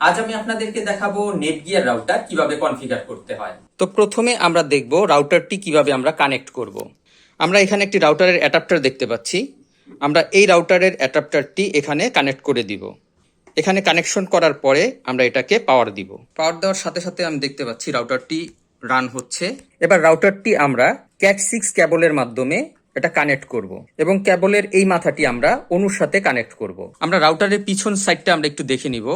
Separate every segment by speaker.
Speaker 1: আজ আমি আপনাদেরকে দেখাবো নেটগিয়ার রাউটার কীভাবে কনফিগার করতে হয়। তো প্রথমে আমরা দেখব রাউটারটি কীভাবে আমরা কানেক্ট করব। আমরা এখানে একটি রাউটারের অ্যাডাপ্টার দেখতে পাচ্ছি। আমরা এই রাউটারের অ্যাডাপ্টারটি এখানে কানেক্ট করে দিব। এখানে কানেকশন করার পরে আমরা এটাকে পাওয়ার দিব। পাওয়ার দেওয়ার সাথে সাথে আমি দেখতে পাচ্ছি রাউটারটি রান হচ্ছে। এবার রাউটারটি আমরা ক্যাট সিক্স ক্যাবলের মাধ্যমে এটা কানেক্ট করব এবং ক্যাবলের এই মাথাটি আমরা অনুর সাথে কানেক্ট করব। আমরা রাউটারের পিছন সাইডটা আমরা একটু দেখে নিব।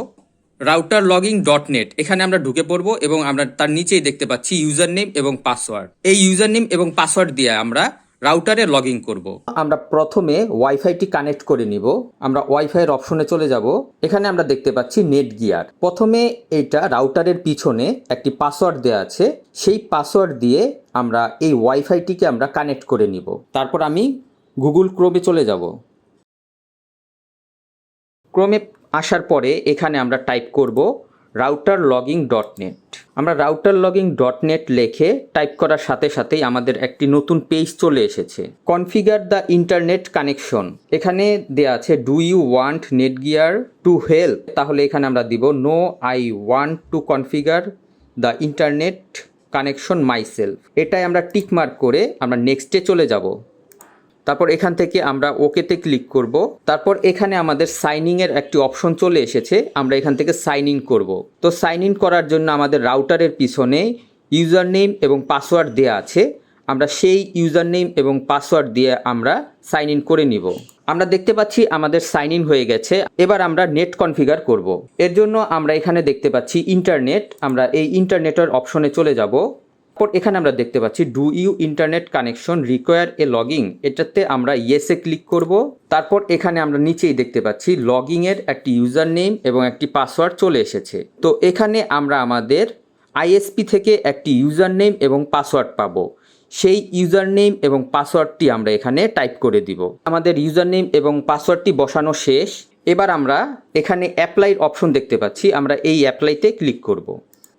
Speaker 1: রাউটার লগিং ডট নেট এখানে আমরা ঢুকে পড়ব এবং আমরা তার নিচেই দেখতে পাচ্ছি ইউজার নেম এবং পাসওয়ার্ড এই ইউজার নেম এবং পাসওয়ার্ড দিয়ে আমরা রাউটারে লগ ইন করব। আমরা প্রথমে ওয়াইফাইটি কানেক্ট করে নিব। আমরা ওয়াইফাইয়ের অপশনে চলে যাব। এখানে আমরা দেখতে পাচ্ছি নেট গিয়ার প্রথমে এটা রাউটারের পিছনে একটি পাসওয়ার্ড দেওয়া আছে। সেই পাসওয়ার্ড দিয়ে আমরা এই ওয়াইফাইটিকে আমরা কানেক্ট করে নিব। তারপর আমি গুগল ক্রোমে চলে যাব। ক্রোমে আসার পরে এখানে আমরা টাইপ করব রাউটার লগিং ডট নেট আমরা রাউটার লগিং ডট নেট লেখে টাইপ করার সাথে সাথেই আমাদের একটি নতুন পেজ চলে এসেছে। কনফিগার দ্য ইন্টারনেট কানেকশন এখানে দেয়া আছে do you want Netgear to help তাহলে এখানে আমরা দিব no I want to configure the internet connection myself এটাই আমরা টিক মার্ক করে আমরা নেক্সটে চলে যাব। তারপর এখান থেকে আমরা ওকেতে ক্লিক করব। তারপর এখানে আমাদের সাইনিং এর একটি অপশন চলে এসেছে, আমরা এখান থেকে সাইন ইন করব। তো সাইন ইন করার জন্য আমাদের রাউটারের পিছনে ইউজার নেম এবং পাসওয়ার্ড দেওয়া আছে। আমরা সেই ইউজার নেম এবং পাসওয়ার্ড দিয়ে আমরা সাইন ইন করে নিব। আমরা দেখতে পাচ্ছি আমাদের সাইন ইন হয়ে গেছে, এবার আমরা নেট কনফিগার করব। এর জন্য আমরা এখানে দেখতে পাচ্ছি ইন্টারনেট, আমরা এই ইন্টারনেটের অপশনে চলে যাব। এখানে আমরা দেখতে পাচ্ছি do you internet connection require a login এটাতে আমরা ইয়েসে ক্লিক করব। তারপর এখানে আমরা নিচেই দেখতে পাচ্ছি লগিং এর একটি ইউজার নেম এবং একটি পাসওয়ার্ড চলে এসেছে। তো এখানে আমরা আমাদের আইএসপি থেকে একটি ইউজার নেম এবং পাসওয়ার্ড পাবো। সেই ইউজার নেম এবং পাসওয়ার্ডটি আমরা এখানে টাইপ করে দিব। আমাদের ইউজার নেম এবং পাসওয়ার্ডটি বসানো শেষ। এবার আমরা এখানে অ্যাপ্লাইর অপশন দেখতে পাচ্ছি, আমরা এই অ্যাপ্লাইতে ক্লিক করব।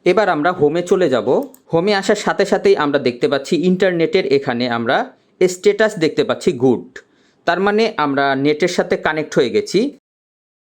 Speaker 1: এবার আমরা হোমে চলে যাব। হোমে আসার সাথে সাথেই আমরা দেখতে পাচ্ছি ইন্টারনেটের এখানে আমরা স্ট্যাটাস দেখতে পাচ্ছি গুড তার মানে আমরা নেটের সাথে কানেক্ট হয়ে গেছি।